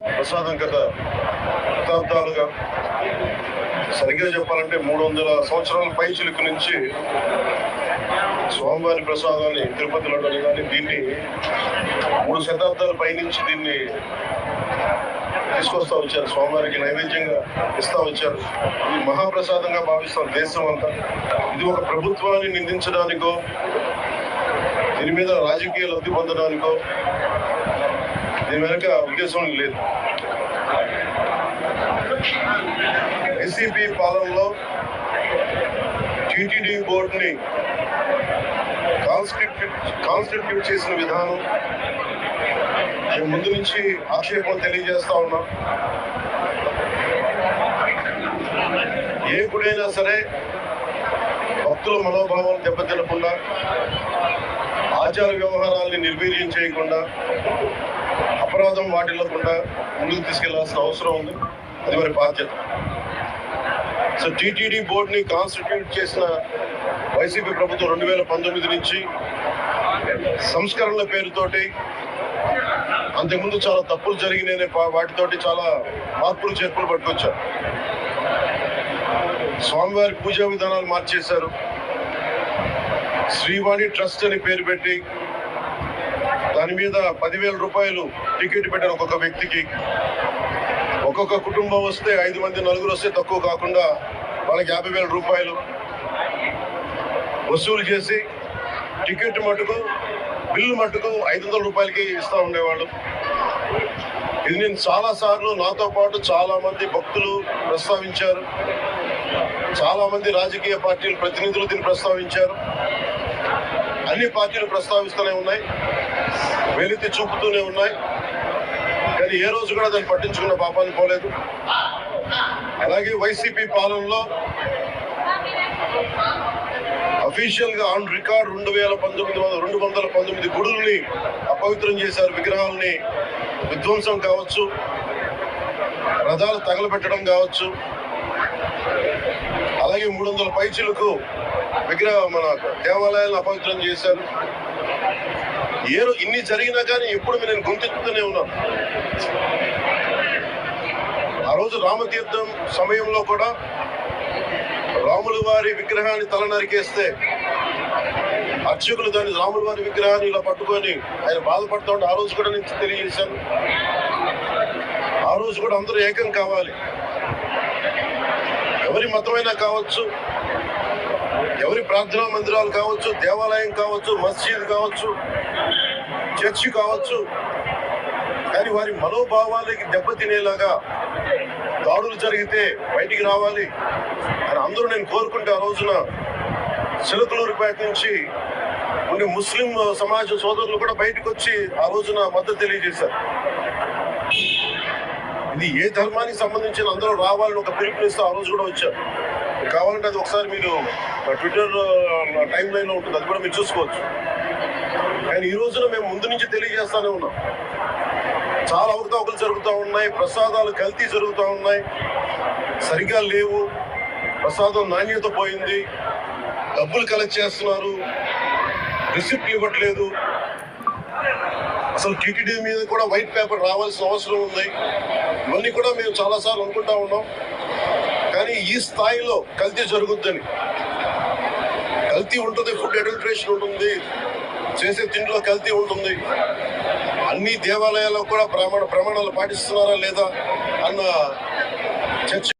ప్రసాదం గత శతాబ్దాలుగా సరిగ్గా చెప్పాలంటే మూడు వందల సంవత్సరాల పై చిలుకు నుంచి స్వామివారి ప్రసాదాన్ని తిరుపతి లడ్డూని కానీ దీన్ని మూడు శతాబ్దాల పై నుంచి దీన్ని తీసుకొస్తా వచ్చారు. స్వామివారికి నైవేద్యంగా ఇస్తా వచ్చారు. ఇది మహాప్రసాదంగా భావిస్తాం దేశం అంతా. ఇది ఒక ప్రభుత్వాన్ని నిందించడానికో దీని మీద రాజకీయ లబ్ధి పొందడానికో దీని వెనుక ఉద్దేశం లేదు. ఎస్సీపీ పాలనలో టీటీడీ బోర్డుని కాన్స్టిట్యూట్ కాన్స్టిట్యూట్ చేసిన విధానం మేము ముందు నుంచి ఆక్షేపం తెలియజేస్తా ఉన్నాం. ఏ గుడైనా సరే భక్తుల మనోభావాలు దెబ్బతినకుండా ఆచార వ్యవహారాల్ని నిర్వీర్యం చేయకుండా అపరాధం వాటిల్లకుండా ముందుకు తీసుకెళ్ళాల్సిన అవసరం ఉంది. అది మరి బాధ్యత. సో టీటీడీ బోర్డుని కాన్స్టిట్యూట్ చేసిన వైసీపీ ప్రభుత్వం రెండు వేల పంతొమ్మిది నుంచి సంస్కరణల పేరుతోటి అంతకుముందు చాలా తప్పులు జరిగినాయి వాటితోటి చాలా మార్పులు చేర్పులు పట్టుకొచ్చారు. స్వామివారి పూజా విధానాలు మార్చేశారు. శ్రీవాణి ట్రస్ట్ అని పేరు పెట్టి దాని మీద పదివేల రూపాయలు టికెట్ పెట్టారు ఒక్కొక్క వ్యక్తికి. ఒక్కొక్క కుటుంబం వస్తే ఐదు మంది నలుగురు వస్తే తక్కువ కాకుండా వాళ్ళకి యాభై వేల రూపాయలు వసూలు చేసి టికెట్ మటుకు బిల్లు మటుకు ఐదు వందల రూపాయలకి ఇస్తూ ఉండేవాళ్ళు. ఇది నేను చాలా సార్లు నాతో పాటు చాలామంది భక్తులు ప్రస్తావించారు. చాలామంది రాజకీయ పార్టీల ప్రతినిధులు దీన్ని ప్రస్తావించారు. అన్ని పార్టీలు ప్రస్తావిస్తూనే ఉన్నాయి. వెలితి చూపుతూనే ఉన్నాయి. కానీ ఏ రోజు కూడా దాన్ని పట్టించుకున్న పాపాన్ని పోలేదు. అలాగే వైసీపీ పాలనలో అఫీషియల్గా ఆన్ రికార్డ్ రెండు వేల పంతొమ్మిది వందల రెండు వందల పంతొమ్మిది గుడుల్ని అపవిత్రం చేశారు. విగ్రహాలని విధ్వంసం కావచ్చు రథాలు తగలబెట్టడం కావచ్చు. అలాగే మూడు వందల పైచిలకు విగ్రహ మన దేవాలయాలను అపవిత్రం చేశారు. ఏ రోజు ఇన్ని జరిగినా కానీ ఎప్పుడు నేను గుంతెత్తుతూనే ఉన్నాను. ఆ రోజు రామతీర్థం సమయంలో కూడా రాముల వారి విగ్రహాన్ని తల నరికేస్తే అర్చకులు దాన్ని రాముల వారి విగ్రహాన్ని ఇలా పట్టుకొని ఆయన బాధపడుతూ ఉంటే ఆ రోజు కూడా నేను తెలియజేశాను. ఆ రోజు కూడా అందరూ ఏకం కావాలి. ఎవరి మతమైనా కావచ్చు ఎవరి ప్రార్థనా మందిరాలు కావచ్చు దేవాలయం కావచ్చు మస్జిద్ కావచ్చు చర్చి కావచ్చు కానీ వారి మనోభావాలకి దెబ్బతినేలాగా దాడులు జరిగితే బయటికి రావాలి అని అందరూ నేను కోరుకుంటే ఆ రోజున చిలకలూరుపేట నుంచి ఉండే ముస్లిం సమాజ సోదరులు కూడా బయటకు వచ్చి ఆ రోజున మద్దతు తెలియజేశారు. ఇది ఏ ధర్మానికి సంబంధించిన అందరూ రావాలని ఒక పిలుపునిస్తూ ఆ రోజు కూడా వచ్చారు కావాలంటే అది ఒకసారి మీరు ట్విట్టర్ టైం లైన్లో ఉంటుంది. అది కూడా మీరు చూసుకోవచ్చు. కానీ ఈ రోజున మేము ముందు నుంచి తెలియజేస్తానే ఉన్నాం. చాలా అవకతవకలు జరుగుతూ ఉన్నాయి ప్రసాదాలు కల్తీ జరుగుతూ ఉన్నాయి. సరిగా లేవు. ప్రసాదం నాణ్యత పోయింది. డబ్బులు కలెక్ట్ చేస్తున్నారు. రిసిప్ట్ ఇవ్వట్లేదు. అసలు టీటీడీ మీద కూడా వైట్ పేపర్ రావాల్సిన అవసరం ఉంది. ఇవన్నీ కూడా మేము చాలాసార్లు అనుకుంటా ఉన్నాం. కానీ ఈ స్థాయిలో కల్తీ జరుగుద్దని. కల్తీ ఉంటుంది ఫుడ్ అడల్ట్రేషన్ ఉంటుంది చేసే తిండిలో కల్తీ ఉంటుంది. అన్ని దేవాలయాల్లో కూడా ప్రమాణ ప్రమాణాలు పాటిస్తున్నారా లేదా అన్న చర్చ